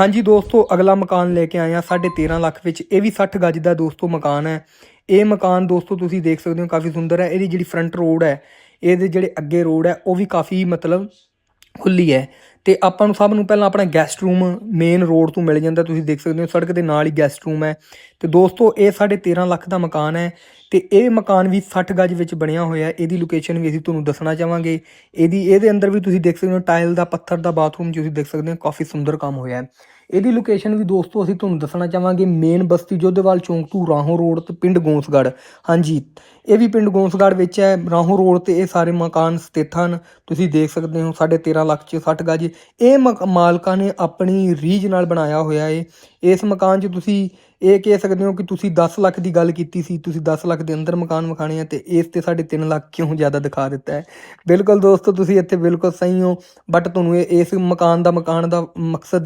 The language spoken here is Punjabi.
ਹਾਂਜੀ ਦੋਸਤੋ, ਅਗਲਾ ਮਕਾਨ ਲੈ ਕੇ ਆਏ ਆ 13.5 ਲੱਖ ਵਿੱਚ। ਇਹ ਵੀ 60 ਗਜ ਦਾ ਦੋਸਤੋ ਮਕਾਨ ਹੈ। ਇਹ ਮਕਾਨ ਦੋਸਤੋ ਤੁਸੀਂ ਦੇਖ ਸਕਦੇ ਹੋ, ਕਾਫੀ ਸੁੰਦਰ ਹੈ। ਇਹਦੀ ਜਿਹੜੀ ਫਰੰਟ ਰੋਡ ਹੈ, ਇਹਦੇ ਜਿਹੜੇ ਅੱਗੇ ਰੋਡ ਹੈ, ਉਹ ਵੀ ਕਾਫੀ ਮਤਲਬ ਖੁੱਲੀ ਹੈ। ਤੇ ਆਪਾਂ ਨੂੰ ਸਭ ਨੂੰ ਪਹਿਲਾਂ ਆਪਣਾ ਗੈਸਟ ਰੂਮ ਮੇਨ ਰੋਡ ਤੋਂ ਮਿਲ ਜਾਂਦਾ, ਤੁਸੀਂ ਦੇਖ ਸਕਦੇ ਹੋ, ਸੜਕ ਦੇ ਨਾਲ ਹੀ ਗੈਸਟ ਰੂਮ ਹੈ। ਤੇ ਦੋਸਤੋ, ਇਹ 13.5 ਲੱਖ ਦਾ ਮਕਾਨ ਹੈ ਤੇ ਇਹ ਮਕਾਨ ਵੀ 60 ਗਜ ਵਿੱਚ ਬਣਿਆ ਹੋਇਆ ਹੈ। ਇਹਦੀ ਲੋਕੇਸ਼ਨ ਵੀ ਅਸੀਂ ਤੁਹਾਨੂੰ ਦੱਸਣਾ ਚਾਹਾਂਗੇ। ਇਹਦੀ, ਇਹਦੇ ਅੰਦਰ ਵੀ ਤੁਸੀਂ ਦੇਖ ਸਕਦੇ ਹੋ ਟਾਇਲ ਦਾ, ਪੱਥਰ ਦਾ ਬਾਥਰੂਮ ਤੁਸੀਂ ਦੇਖ ਸਕਦੇ ਹੋ, ਕਾਫੀ ਸੁੰਦਰ ਕੰਮ ਹੋਇਆ ਹੈ। ਇਹਦੀ ਲੋਕੇਸ਼ਨ ਵੀ ਦੋਸਤੋ, ਅਸੀਂ ਤੁਹਾਨੂੰ ਦੱਸਣਾ ਚਾਹਾਂਗੇ ਮੇਨ ਬਸਤੀ ਜੋਧੇਵਾਲ ਚੌਂਕ ਤੋਂ ਰਾਹੋਂ ਰੋਡ ਤੇ ਪਿੰਡ ਗੋਂਸਗੜ ਹਾਂਜੀ ਇਹ ਵੀ ਪਿੰਡ ਗੋਂਸਗੜ ਵਿੱਚ ਹੈ, ਰਾਹੋਂ ਰੋਡ ਤੇ ਇਹ ਸਾਰੇ ਮਕਾਨ ਸਥਿਤ ਹਨ। ਤੁਸੀਂ ਦੇਖ ਸਕਦੇ ਹੋ 13.5 ਲੱਖ ਚ 60 ਗਜ। ਇਹ ਮਕ- ਮਾਲਕਾਂ ਨੇ ਆਪਣੀ ਰੀਝ ਨਾਲ ਬਣਾਇਆ ਹੋਇਆ ਏ। ਇਸ ਮਕਾਨ 'ਚ ਤੁਸੀਂ ਇਹ ਕਹਿ ਸਕਦੇ ਹੋ ਕਿ ਤੁਸੀਂ 10 ਲੱਖ ਦੀ ਗੱਲ ਕੀਤੀ ਸੀ। ਤੁਸੀਂ 10 ਲੱਖ ਦੇ ਅੰਦਰ ਮਕਾਨ ਵਿਖਾਣੇ ਆ ਤੇ ਇਸ ਤੇ 3.5 ਲੱਖ ਕਿਉਂ ਜ਼ਿਆਦਾ ਦਿਖਾ ਦਿੱਤਾ ਹੈ? ਬਿਲਕੁਲ ਦੋਸਤੋ, ਤੁਸੀਂ ਇੱਥੇ ਬਿਲਕੁਲ ਸਹੀ ਹੋ। ਬਟ ਤੁਹਾਨੂੰ ਇਹ, ਇਸ ਮਕਾਨ ਦਾ ਮਕਾਨ ਦਾ ਮਕਸਦ ਇਹ